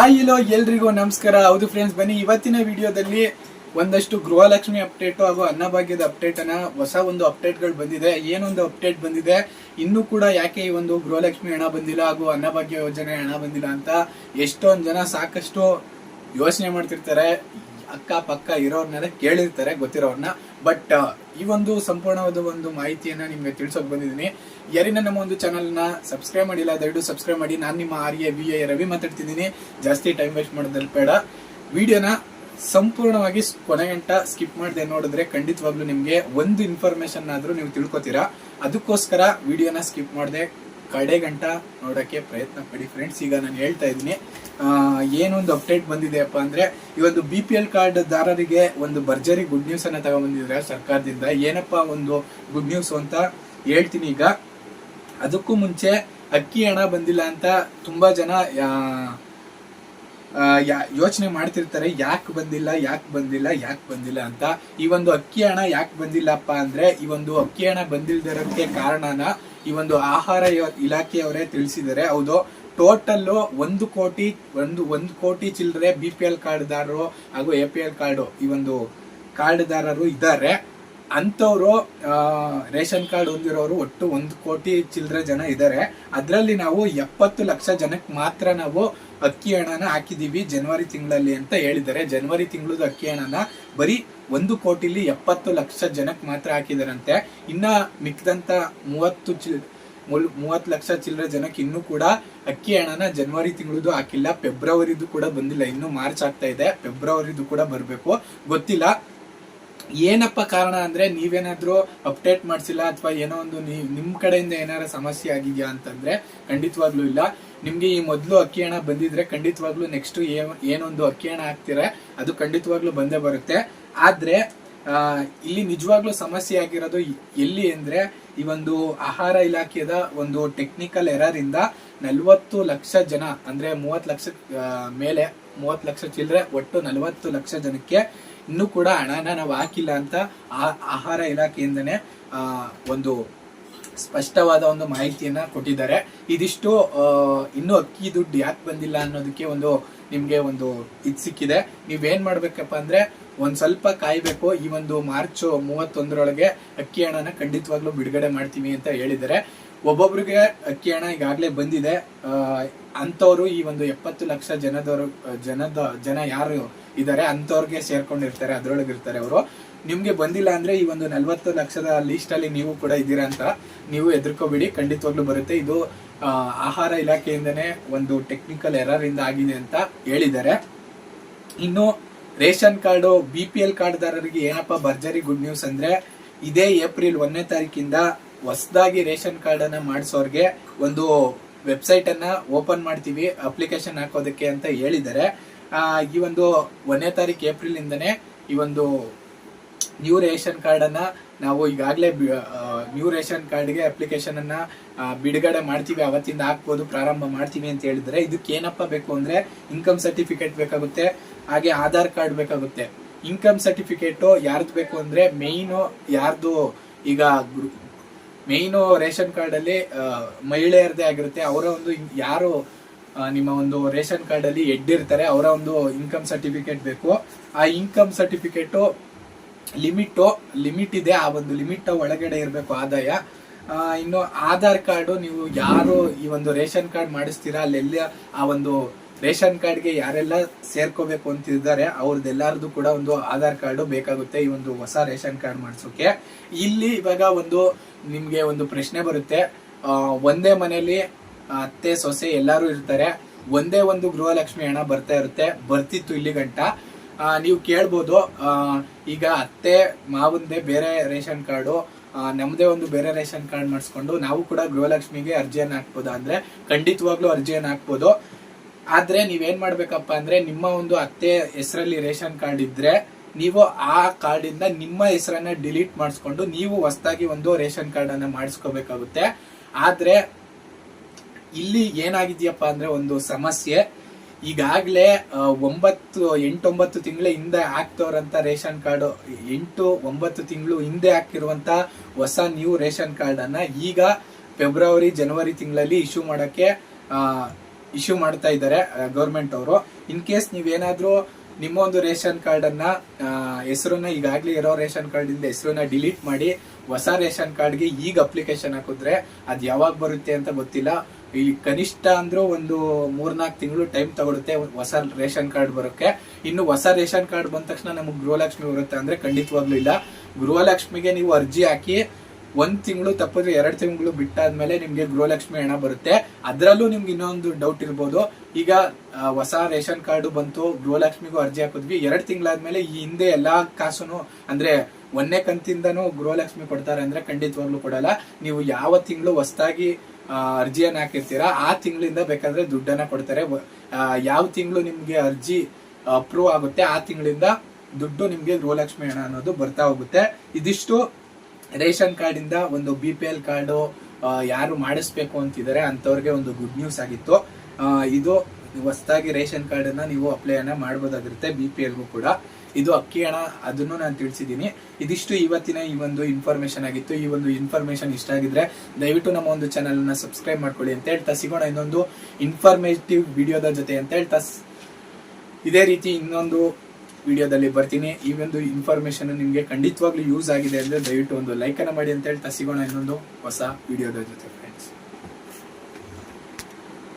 ಆಯಿಲೋ ಎಲ್ರಿಗೂ ನಮಸ್ಕಾರ. ಹೌದು ಫ್ರೆಂಡ್ಸ್ ಬನ್ನಿ ಇವತ್ತಿನ ವಿಡಿಯೋದಲ್ಲಿ ಒಂದಷ್ಟು ಗೃಹಲಕ್ಷ್ಮಿ ಅಪ್ಡೇಟ್ ಹಾಗೂ ಅನ್ನಭಾಗ್ಯದ ಅಪ್ಡೇಟ್ ಅನ್ನ ಹೊಸ ಒಂದು ಅಪ್ಡೇಟ್ಗಳು ಬಂದಿದೆ. ಏನೊಂದು ಅಪ್ಡೇಟ್ ಬಂದಿದೆ? ಇನ್ನೂ ಕೂಡ ಯಾಕೆ ಈ ಒಂದು ಗೃಹಲಕ್ಷ್ಮಿ ಹಣ ಬಂದಿಲ್ಲ ಹಾಗೂ ಅನ್ನಭಾಗ್ಯ ಯೋಜನೆ ಹಣ ಬಂದಿಲ್ಲ ಅಂತ ಎಷ್ಟೊಂದು ಜನ ಸಾಕಷ್ಟು ಯೋಚನೆ ಮಾಡ್ತಿರ್ತಾರೆ. ಅಕ್ಕ ಪಕ್ಕ ಇರೋರ್ನೆಲ್ಲ ಕೇಳಿರ್ತಾರೆ, ಗೊತ್ತಿರೋರ್ನ. ಬಟ್ ಈ ಒಂದು ಸಂಪೂರ್ಣವಾದ ಒಂದು ಮಾಹಿತಿಯನ್ನ ನಿಮ್ಗೆ ತಿಳ್ಸೋಕ್ ಬಂದಿದ್ದೀನಿ. ಯಾರಿನ ನಮ್ಮ ಒಂದು ಚಾನಲ್ನ ಸಬ್ಸ್ಕ್ರೈಬ್ ಮಾಡಿಲ್ಲ, ದಯವಿಟ್ಟು ಸಬ್ಸ್ಕ್ರೈಬ್ ಮಾಡಿ. ನಾನು ನಿಮ್ಮ R A V A Ravi ಮಾತಾಡ್ತಿದ್ದೀನಿ. ಜಾಸ್ತಿ ಟೈಮ್ ವೇಸ್ಟ್ ಮಾಡೋದ್ರಲ್ಲಿ ಬೇಡ. ವಿಡಿಯೋನ ಸಂಪೂರ್ಣವಾಗಿ ಕೊನೆಗಂಟ ಸ್ಕಿಪ್ ಮಾಡದೆ ನೋಡಿದ್ರೆ ಖಂಡಿತವಾಗ್ಲೂ ನಿಮ್ಗೆ ಒಂದು ಇನ್ಫಾರ್ಮೇಶನ್ ಆದ್ರೂ ನೀವು ತಿಳ್ಕೊತೀರಾ. ಅದಕ್ಕೋಸ್ಕರ ವಿಡಿಯೋನ ಸ್ಕಿಪ್ ಮಾಡದೆ ಕಡೆ ನೋಡೋಕ್ಕೆ ಪ್ರಯತ್ನ ಪಡಿ ಫ್ರೆಂಡ್ಸ್ ಈಗ ನಾನು ಹೇಳ್ತಾ ಇದ್ದೀನಿ ಏನೊಂದು ಅಪ್ಡೇಟ್ ಬಂದಿದೆಯಪ್ಪ ಅಂದ್ರೆ ಈ ಒಂದು ಬಿ ಪಿ ಎಲ್ ಕಾರ್ಡ್ ದಾರರಿಗೆ ಒಂದು ಭರ್ಜರಿ ಗುಡ್ ನ್ಯೂಸ್ ಅನ್ನ ತಗೊಂಡ್ಬಂದಿದ್ದಾರೆ ಸರ್ಕಾರದಿಂದ. ಏನಪ್ಪ ಒಂದು ಗುಡ್ ನ್ಯೂಸ್ ಅಂತ ಹೇಳ್ತೀನಿ ಈಗ. ಅದಕ್ಕೂ ಮುಂಚೆ ಅಕ್ಕಿ ಹಣ ಬಂದಿಲ್ಲ ಅಂತ ತುಂಬಾ ಜನ ಯಾ- ಯೋಚನೆ ಮಾಡ್ತಿರ್ತಾರೆ, ಯಾಕೆ ಬಂದಿಲ್ಲ ಯಾಕೆ ಬಂದಿಲ್ಲ ಯಾಕೆ ಬಂದಿಲ್ಲ ಅಂತ. ಈ ಒಂದು ಅಕ್ಕಿ ಹಣ ಯಾಕೆ ಬಂದಿಲ್ಲಪ್ಪ ಅಂದ್ರೆ, ಈ ಒಂದು ಅಕ್ಕಿ ಹಣ ಬಂದಿಲ್ದಿರೋಕ್ಕೆ ಕಾರಣನ ಈ ಒಂದು ಆಹಾರ ಇಲಾಖೆಯವರೇ ತಿಳಿಸಿದ್ದಾರೆ. ಹೌದು ಟೋಟಲ್ ಒಂದು ಕೋಟಿ, ಒಂದು ಒಂದು ಕೋಟಿ ಚಿಲ್ಲರೆ ಬಿ ಪಿ ಎಲ್ ಕಾರ್ಡ್ದಾರರು ಹಾಗೂ ಎ ಪಿ ಎಲ್ ಕಾರ್ಡು ಈ ಒಂದು ಕಾರ್ಡ್ದಾರರು ಇದ್ದಾರೆ. ಅಂಥವ್ರು ರೇಷನ್ ಕಾರ್ಡ್ ಹೊಂದಿರೋರು ಒಟ್ಟು ಒಂದು ಕೋಟಿ ಚಿಲ್ಲರೆ ಜನ ಇದ್ದಾರೆ ಅದರಲ್ಲಿ ನಾವು ಎಪ್ಪತ್ತು ಲಕ್ಷ ಜನಕ್ಕೆ ಮಾತ್ರ ನಾವು ಅಕ್ಕಿ ಹಣನ ಹಾಕಿದೀವಿ ಜನವರಿ ತಿಂಗಳಲ್ಲಿ ಅಂತ ಹೇಳಿದ್ದಾರೆ. ಜನವರಿ ತಿಂಗಳದ ಅಕ್ಕಿ ಹಣನ ಬರೀ ಒಂದು ಕೋಟಿಲಿ ಎಪ್ಪತ್ತು ಲಕ್ಷ ಜನಕ್ಕೆ ಮಾತ್ರ ಹಾಕಿದಾರಂತೆ. ಇನ್ನ ಮಿಕ್ಕಿದಂಥ ಮೂವತ್ತು ಮೂವತ್ತು ಲಕ್ಷ ಚಿಲ್ಲರೆ ಜನಕ್ಕೆ ಇನ್ನೂ ಕೂಡ ಅಕ್ಕಿ ಹಣನ ಜನವರಿ ತಿಂಗಳದು ಹಾಕಿಲ್ಲ. ಫೆಬ್ರವರಿದು ಕೂಡ ಬಂದಿಲ್ಲ. ಇನ್ನು ಮಾರ್ಚ್ ಆಗ್ತಾ ಇದೆ. ಫೆಬ್ರವರಿದು ಕೂಡ ಬರಬೇಕು. ಗೊತ್ತಿಲ್ಲ. ಏನಪ್ಪ ಕಾರಣ ಅಂದ್ರೆ ನೀವೇನಾದ್ರೂ ಅಪ್ಡೇಟ್ ಮಾಡಿಸಿಲ್ಲ ಅಥವಾ ಏನೋ ಒಂದು ನಿಮ್ ಕಡೆಯಿಂದ ಏನಾರ ಸಮಸ್ಯೆ ಆಗಿದ್ಯಾ ಅಂತಂದ್ರೆ ಖಂಡಿತವಾಗ್ಲೂ ಇಲ್ಲ. ನಿಮ್ಗೆ ಈ ಮೊದಲು ಅಕ್ಕಿ ಹಣ ಬಂದಿದ್ರೆ ಖಂಡಿತವಾಗ್ಲೂ ನೆಕ್ಸ್ಟ್ ಏನೊಂದು ಅಕ್ಕಿ ಹಣ ಹಾಕ್ತೀರಾ, ಅದು ಖಂಡಿತವಾಗ್ಲೂ ಬಂದೇ ಬರುತ್ತೆ. ಆದ್ರೆ ಇಲ್ಲಿ ನಿಜವಾಗ್ಲೂ ಸಮಸ್ಯೆ ಆಗಿರೋದು ಎಲ್ಲಿ ಅಂದ್ರೆ ಈ ಒಂದು ಆಹಾರ ಇಲಾಖೆದ ಒಂದು ಟೆಕ್ನಿಕಲ್ ಎರರ್ ಇಂದ ನಲ್ವತ್ತು ಲಕ್ಷ ಜನ ಅಂದ್ರೆ ಮೂವತ್ ಲಕ್ಷ ಮೇಲೆ ಮೂವತ್ ಲಕ್ಷ ಚಿಲ್ಲರೆ, ಒಟ್ಟು ನಲವತ್ತು ಲಕ್ಷ ಜನಕ್ಕೆ ಇನ್ನೂ ಕೂಡ ಹಣನ ನಾವು ಹಾಕಿಲ್ಲ ಅಂತ ಆಹಾರ ಇಲಾಖೆಯಿಂದನೇ ಒಂದು ಸ್ಪಷ್ಟವಾದ ಒಂದು ಮಾಹಿತಿಯನ್ನ ಕೊಟ್ಟಿದ್ದಾರೆ. ಇದಿಷ್ಟು ಇನ್ನೂ ಅಕ್ಕಿ ದುಡ್ಡು ಯಾಕೆ ಬಂದಿಲ್ಲ ಅನ್ನೋದಕ್ಕೆ ಒಂದು ನಿಮ್ಗೆ ಒಂದು ಇದು ಸಿಕ್ಕಿದೆ. ನೀವೇನ್ ಮಾಡ್ಬೇಕಪ್ಪ ಅಂದ್ರೆ, ಒಂದ್ ಸ್ವಲ್ಪ ಕಾಯ್ಬೇಕು. ಈ ಒಂದು ಮಾರ್ಚ್ ಮೂವತ್ತೊಂದರೊಳಗೆ ಅಕ್ಕಿ ಹಣನ ಖಂಡಿತವಾಗ್ಲೂ ಬಿಡುಗಡೆ ಮಾಡ್ತೀವಿ ಅಂತ ಹೇಳಿದ್ದಾರೆ. ಒಬ್ಬೊಬ್ರಿಗೆ ಅಕ್ಕಿ ಹಣ ಈಗಾಗಲೇ ಬಂದಿದೆ. ಅಂಥವ್ರು ಈ ಒಂದು ಎಪ್ಪತ್ತು ಲಕ್ಷ ಜನದವರು ಜನದ, ಜನ ಯಾರು ಇದ್ದಾರೆ ಅಂಥವ್ರಿಗೆ ಸೇರ್ಕೊಂಡಿರ್ತಾರೆ, ಅದರೊಳಗೆ ಇರ್ತಾರೆ ಅವರು. ನಿಮ್ಗೆ ಬಂದಿಲ್ಲ ಅಂದ್ರೆ ಈ ಒಂದು ನಲ್ವತ್ತು ಲಕ್ಷದ ಲೀಸ್ಟ್ ಅಲ್ಲಿ ನೀವು ಕೂಡ ಇದ್ದೀರಾ ಅಂತ ನೀವು ಎದುರ್ಕೋಬೇಡಿ ಖಂಡಿತವಾಗ್ಲೂ ಬರುತ್ತೆ. ಇದು ಆಹಾರ ಇಲಾಖೆಯಿಂದನೇ ಒಂದು ಟೆಕ್ನಿಕಲ್ ಎರರ್ ಇಂದ ಆಗಿದೆ ಅಂತ ಹೇಳಿದ್ದಾರೆ. ಇನ್ನು ration card B P L ಕಾರ್ಡ್ದಾರರಿಗೆ ಏನಪ್ಪ ಭರ್ಜರಿ ಗುಡ್ ನ್ಯೂಸ್ ಅಂದ್ರೆ ಇದೇ ಏಪ್ರಿಲ್ ಒಂದನೇ ತಾರೀಕಿಂದ ಹೊಸದಾಗಿ ರೇಷನ್ ಕಾರ್ಡ್ ಅನ್ನ ಮಾಡಿಸೋರ್ಗೆ ಒಂದು ವೆಬ್ಸೈಟ್ ಅನ್ನ ಓಪನ್ ಮಾಡ್ತೀವಿ ಅಪ್ಲಿಕೇಶನ್ ಹಾಕೋದಕ್ಕೆ ಅಂತ ಹೇಳಿದ್ದಾರೆ. ಈ ಒಂದು ಒಂದನೇ ತಾರೀಕು ಏಪ್ರಿಲ್ ಇಂದನೇ ಈ ಒಂದು ನ್ಯೂ ರೇಷನ್ ಕಾರ್ಡ್ ಅನ್ನ ನಾವು ಈಗಾಗಲೇ ನ್ಯೂ ರೇಷನ್ ಕಾರ್ಡ್ಗೆ ಅಪ್ಲಿಕೇಶನ್ ಅನ್ನ ಆ, ಬಿಡುಗಡೆ ಮಾಡ್ತೀವಿ ಅವತ್ತಿಂದ ಹಾಕ್ಬೋದು ಪ್ರಾರಂಭ ಮಾಡ್ತೀವಿ ಅಂತ ಹೇಳಿದ್ರೆ ಇದಕ್ಕೆ ಏನಪ್ಪ ಬೇಕು ಅಂದ್ರೆ ಇನ್ಕಮ್ ಸರ್ಟಿಫಿಕೇಟ್ ಬೇಕಾಗುತ್ತೆ ಹಾಗೆ ಆಧಾರ್ ಕಾರ್ಡ್ ಬೇಕಾಗುತ್ತೆ. ಇನ್ಕಮ್ ಸರ್ಟಿಫಿಕೇಟ್ ಯಾರ್ದು ಬೇಕು ಅಂದ್ರೆ ಮೇಯ್ನು ಯಾರ್ದು ಈಗ ಮೇಯ್ನು ರೇಷನ್ ಕಾರ್ಡ್ ಅಲ್ಲಿ ಆ, ಮಹಿಳೆಯರದೇ ಆಗಿರುತ್ತೆ. ಅವರ ಒಂದು ಯಾರು ನಿಮ್ಮ ಒಂದು ರೇಷನ್ ಕಾರ್ಡ್ ಅಲ್ಲಿ ಹೆಡ್ ಇರ್ತಾರೆ ಅವರ ಒಂದು ಇನ್ಕಮ್ ಸರ್ಟಿಫಿಕೇಟ್ ಬೇಕು. ಆ ಇನ್ಕಮ್ ಸರ್ಟಿಫಿಕೇಟು ಲಿಮಿಟ್ ಲಿಮಿಟ್ ಇದೆ ಆ ಒಂದು ಲಿಮಿಟ್ ಒಳಗಡೆ ಇರಬೇಕು ಆದಾಯ. ಇನ್ನು ಆಧಾರ್ ಕಾರ್ಡು ನೀವು ಯಾರು ಈ ಒಂದು ರೇಷನ್ ಕಾರ್ಡ್ ಮಾಡಿಸ್ತೀರಾ ಅಲ್ಲೆಲ್ಲ ಆ ಒಂದು ರೇಷನ್ ಕಾರ್ಡ್ಗೆ ಯಾರೆಲ್ಲ ಸೇರ್ಕೋಬೇಕು ಅಂತಿದ್ದಾರೆ, ಅವ್ರದ್ದೆಲ್ಲಾರ್ದು ಕೂಡ ಒಂದು ಆಧಾರ್ ಕಾರ್ಡು ಬೇಕಾಗುತ್ತೆ, ಈ ಒಂದು ಹೊಸ ರೇಷನ್ ಕಾರ್ಡ್ ಮಾಡಿಸೋಕೆ. ಇಲ್ಲಿ ಇವಾಗ ಒಂದು ನಿಮಗೆ ಒಂದು ಪ್ರಶ್ನೆ ಬರುತ್ತೆ. ಒಂದೇ ಮನೆಯಲ್ಲಿ ಅತ್ತೆ, ಸೊಸೆ ಎಲ್ಲರೂ ಇರ್ತಾರೆ. ಒಂದೇ ಒಂದು ಗೃಹಲಕ್ಷ್ಮಿ ಹಣ ಬರ್ತಾ ಇರುತ್ತೆ. ಬರ್ತಿತ್ತು ಇಲ್ಲಿ ಗಂಟ. ನೀವು ಕೇಳ್ಬೋದು. ಈಗ ಅತ್ತೆ, ಮಾವಂದೇ ಬೇರೆ ರೇಷನ್ ಕಾರ್ಡು ನಮ್ಮದೇ ಒಂದು ಬೇರೆ ರೇಷನ್ ಕಾರ್ಡ್ ಮಾಡಿಸ್ಕೊಂಡು ನಾವು ಕೂಡ ಗೃಹಲಕ್ಷ್ಮಿಗೆ ಅರ್ಜಿಯನ್ನು ಹಾಕ್ಬೋದು ಅಂದ್ರೆ ಖಂಡಿತವಾಗ್ಲೂ ಅರ್ಜಿಯನ್ನು ಹಾಕ್ಬೋದು. ಆದ್ರೆ ನೀವೇನ್ ಮಾಡ್ಬೇಕಪ್ಪ ಅಂದ್ರೆ ನಿಮ್ಮ ಒಂದು ಅತ್ತೆ ಹೆಸರಲ್ಲಿ ರೇಷನ್ ಕಾರ್ಡ್ ಇದ್ರೆ ನೀವು ಆ ಕಾರ್ಡ್ ಇಂದ ನಿಮ್ಮ ಹೆಸರನ್ನ ಡಿಲೀಟ್ ಮಾಡಿಸ್ಕೊಂಡು ನೀವು ಹೊಸದಾಗಿ ಒಂದು ರೇಷನ್ ಕಾರ್ಡ್ ಅನ್ನ ಮಾಡಿಸ್ಕೋಬೇಕಾಗುತ್ತೆ. ಆದ್ರೆ ಇಲ್ಲಿ ಏನಾಗಿದೆಯಪ್ಪ ಅಂದ್ರೆ ಒಂದು ಸಮಸ್ಯೆ. ಈಗಾಗ್ಲೇ ಒಂಬತ್ತು, ಎಂಟೊಂಬತ್ತು ತಿಂಗಳ ಹಿಂದೆ ಹಾಕ್ತವ್ರಂತ ರೇಷನ್ ಕಾರ್ಡ್, ಎಂಟು, ಒಂಬತ್ತು ತಿಂಗಳು ಹಿಂದೆ ಹಾಕಿರುವಂತ ಹೊಸ ನ್ಯೂ ರೇಷನ್ ಕಾರ್ಡ್ ಅನ್ನ ಈಗ ಫೆಬ್ರವರಿ, ಜನವರಿ ತಿಂಗಳಲ್ಲಿ ಇಶ್ಯೂ ಮಾಡೋಕ್ಕೆ ಇಶ್ಯೂ ಮಾಡ್ತಾ ಇದ್ದಾರೆ ಗೌರ್ಮೆಂಟ್ ಅವರು. ಇನ್ ಕೇಸ್ ನೀವೇನಾದ್ರೂ ನಿಮ್ಮ ಒಂದು ರೇಷನ್ ಕಾರ್ಡ್ ಅನ್ನ ಹೆಸರನ್ನ ಈಗಾಗಲೇ ಇರೋ ರೇಷನ್ ಕಾರ್ಡ್ ಇಂದ ಹೆಸರನ್ನ ಡಿಲೀಟ್ ಮಾಡಿ, ಹೊಸ ರೇಷನ್ ಕಾರ್ಡ್ಗೆ ಈಗ ಅಪ್ಲಿಕೇಶನ್ ಹಾಕಿದ್ರೆ ಅದ್ ಯಾವಾಗ ಬರುತ್ತೆ ಅಂತ ಗೊತ್ತಿಲ್ಲ. ಈ ಕನಿಷ್ಠ ಅಂದ್ರೆ ಒಂದು ಮೂರ್ನಾಲ್ಕು ತಿಂಗಳು ಟೈಮ್ ತಗೊಳುತ್ತೆ ಹೊಸ ರೇಷನ್ ಕಾರ್ಡ್ ಬರೋಕ್ಕೆ. ಇನ್ನು ಹೊಸ ರೇಷನ್ ಕಾರ್ಡ್ ಬಂದ ತಕ್ಷಣ ನಮಗೆ ಗೃಹಲಕ್ಷ್ಮಿ ಬರುತ್ತೆ ಅಂದ್ರೆ ಖಂಡಿತವಾಗ್ಲೂ ಇಲ್ಲ. ಗೃಹಲಕ್ಷ್ಮಿಗೆ ನೀವು ಅರ್ಜಿ ಹಾಕಿ ಒಂದ್ ತಿಂಗಳು ತಪ್ಪಿದ್ರೆ ಎರಡ್ ತಿಂಗಳು ಬಿಟ್ಟಾದ್ಮೇಲೆ ನಿಮ್ಗೆ ಗೃಹಲಕ್ಷ್ಮಿ ಹಣ ಬರುತ್ತೆ. ಅದ್ರಲ್ಲೂ ನಿಮ್ಗೆ ಇನ್ನೊಂದು ಡೌಟ್ ಇರ್ಬೋದು. ಈಗ ಹೊಸ ರೇಷನ್ ಕಾರ್ಡು ಬಂತು, ಗೃಹಲಕ್ಷ್ಮಿಗೂ ಅರ್ಜಿ ಹಾಕಿದ್ವಿ. ಎರಡ್ ತಿಂಗಳಾದ್ಮೇಲೆ ಈ ಹಿಂದೆ ಎಲ್ಲಾ ಕಾಸುನು, ಅಂದ್ರೆ ಒಂದೇ ಕಂತಿಂದನೂ ಗೃಹಲಕ್ಷ್ಮಿ ಕೊಡ್ತಾರೆ ಅಂದ್ರೆ ಖಂಡಿತವಾಗ್ಲೂ ಕೊಡಲ್ಲ. ನೀವು ಯಾವ ತಿಂಗಳು ಹೊಸದಾಗಿ ಅರ್ಜಿಯನ್ನ ಹಾಕಿರ್ತೀರಾ, ಆ ತಿಂಗಳಿಂದ ಬೇಕಾದ್ರೆ ದುಡ್ಡನ್ನ ಕೊಡ್ತಾರೆ. ಯಾವ ತಿಂಗಳು ನಿಮ್ಗೆ ಅರ್ಜಿ ಅಪ್ರೂವ್ ಆಗುತ್ತೆ, ಆ ತಿಂಗಳಿಂದ ದುಡ್ಡು ನಿಮ್ಗೆ ಗೃಹಲಕ್ಷ್ಮಿ ಹಣ ಅನ್ನೋದು ಬರ್ತಾ ಹೋಗುತ್ತೆ. ಇದಿಷ್ಟು. ರೇಷನ್ ಕಾರ್ಡ್ ಇಂದ ಒಂದು ಬಿ ಪಿ ಎಲ್ ಕಾರ್ಡು ಯಾರು ಮಾಡಿಸ್ಬೇಕು ಅಂತಿದ್ದಾರೆ ಅಂತವ್ರಿಗೆ ಒಂದು ಗುಡ್ ನ್ಯೂಸ್ ಆಗಿತ್ತು. ಇದು ಹೊಸದಾಗಿ ರೇಷನ್ ಕಾರ್ಡ್ ಅನ್ನ ನೀವು ಅಪ್ಲೈ ಅನ್ನ ಮಾಡಬಹುದಾಗಿರುತ್ತೆ ಬಿ ಪಿ ಎಲ್ಗೂ ಕೂಡ. ಇದು ಅಕ್ಕಿ ಹಣ, ಅದನ್ನು ನಾನು ತಿಳಿಸಿದ್ದೀನಿ. ಇದಿಷ್ಟು ಇವತ್ತಿನ ಈ ಒಂದು ಇನ್ಫಾರ್ಮೇಶನ್ ಆಗಿತ್ತು. ಈ ಒಂದು ಇನ್ಫಾರ್ಮೇಶನ್ ಇಷ್ಟ ಆಗಿದ್ರೆ ದಯವಿಟ್ಟು ನಮ್ಮ ಒಂದು ಚಾನಲ್ ಅನ್ನ ಸಬ್ಸ್ಕ್ರೈಬ್ ಮಾಡ್ಕೊಳ್ಳಿ ಅಂತ ಹೇಳ್ತಾ, ಸಿಗೋಣ ಇನ್ನೊಂದು ಇನ್ಫಾರ್ಮೇಟಿವ್ ವಿಡಿಯೋದ ಜೊತೆ ಅಂತ ಹೇಳ್ತಾ. ಇದೇ ರೀತಿ ಇನ್ನೊಂದು ವಿಡಿಯೋದಲ್ಲಿ ಬರ್ತೀನಿ. ಈ ಒಂದು ಇನ್ಫಾರ್ಮೇಶನ್ ನಿಮಗೆ ಖಂಡಿತವಾಗ್ಲೂ ಯೂಸ್ ಆಗಿದೆ ಅಂದ್ರೆ ದಯವಿಟ್ಟು ಒಂದು ಲೈಕ್ ಅನ್ನ ಮಾಡಿ ಅಂತ ಹೇಳ್ತಾ ಸಿಗೋಣ ಇನ್ನೊಂದು ಹೊಸ ವಿಡಿಯೋದ ಜೊತೆ